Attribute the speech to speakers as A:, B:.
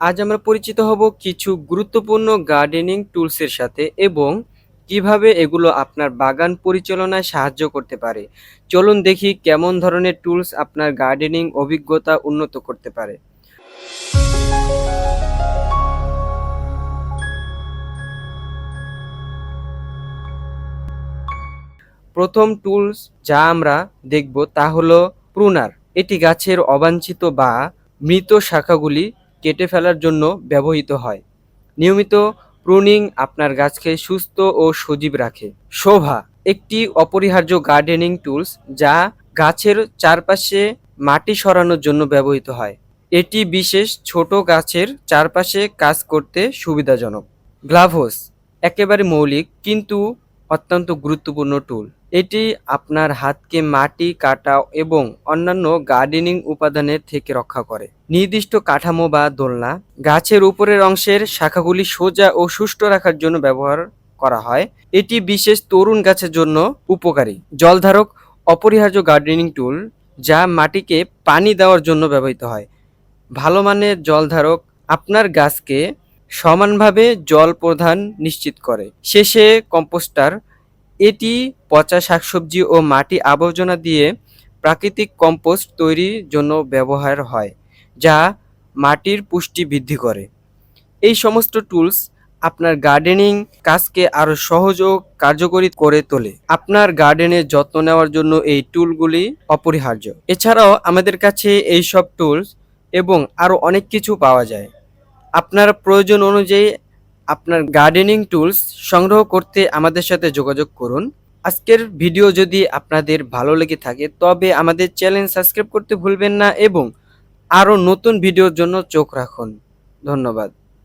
A: আজ আমরা পরিচিত হব কিছু গুরুত্বপূর্ণ গার্ডেনিং টুলসের সাথে এবং কীভাবে এগুলো আপনার বাগান পরিচালনায় সাহায্য করতে পারে। চলুন দেখি কেমন ধরনের টুলস আপনার গার্ডেনিং অভিজ্ঞতা উন্নত করতে পারে। প্রথম টুলস যা আমরা দেখব তা হলো প্রুনার এটি গাছের অবাঞ্ছিত বা মৃত শাখাগুলি কেটে ফেলার জন্য ব্যবহৃত হয়। নিয়মিত প্রুনিং আপনার গাছকে সুস্থ ও সজীব রাখে। শোভা, একটি অপরিহার্য গার্ডেনিং টুলস যা গাছের চারপাশে মাটি সরানোর জন্য ব্যবহৃত হয়। এটি বিশেষ ছোট গাছের চারপাশে কাজ করতে সুবিধাজনক। গ্লাভস, একেবারে মৌলিক, কিন্তু অত্যন্ত গুরুত্বপূর্ণ টুল। এটি আপনার হাতকে মাটি, কাটা এবং অন্যান্য গার্ডেনিং উপাদানের থেকে রক্ষা করে। নির্দিষ্ট কাঠামো বা দোলনা গাছের উপরের অংশের শাখাগুলি সোজা ও সুষ্ঠু রাখার জন্য ব্যবহার করা হয়। এটি বিশেষ তরুণ গাছের জন্য উপকারী। জলধারক অপরিহার্য গার্ডেনিং টুল যা মাটিকে পানি দেওয়ার জন্য ব্যবহৃত হয়। ভালো মানের জলধারক আপনার গাছকে সমানভাবে জল প্রদান নিশ্চিত করে। শেষে কম্পোস্টার এটি পচা শাকসবজি ও মাটি আবর্জনা দিয়ে প্রাকৃতিক কম্পোস্ট তৈরির জন্য ব্যবহার হয়, যা মাটির পুষ্টি বৃদ্ধি করে। এই সমস্ত টুলস আপনার গার্ডেনিং কাজকে আরও সহজ ও কার্যকরী করে তোলে। আপনার গার্ডেনের যত্ন নেওয়ার জন্য এই টুলগুলি অপরিহার্য। এছাড়াও আমাদের কাছে এই সব টুলস এবং আরও অনেক কিছু পাওয়া যায়। আপনার প্রয়োজন অনুযায়ী আপনার গার্ডেনিং টুলস সংগ্রহ করতে আমাদের সাথে যোগাযোগ করুন। আজকের ভিডিও যদি আপনাদের ভালো লেগে থাকে, তবে আমাদের চ্যানেল সাবস্ক্রাইব করতে ভুলবেন না এবং আরও নতুন ভিডিওর জন্য চোখ রাখুন। ধন্যবাদ।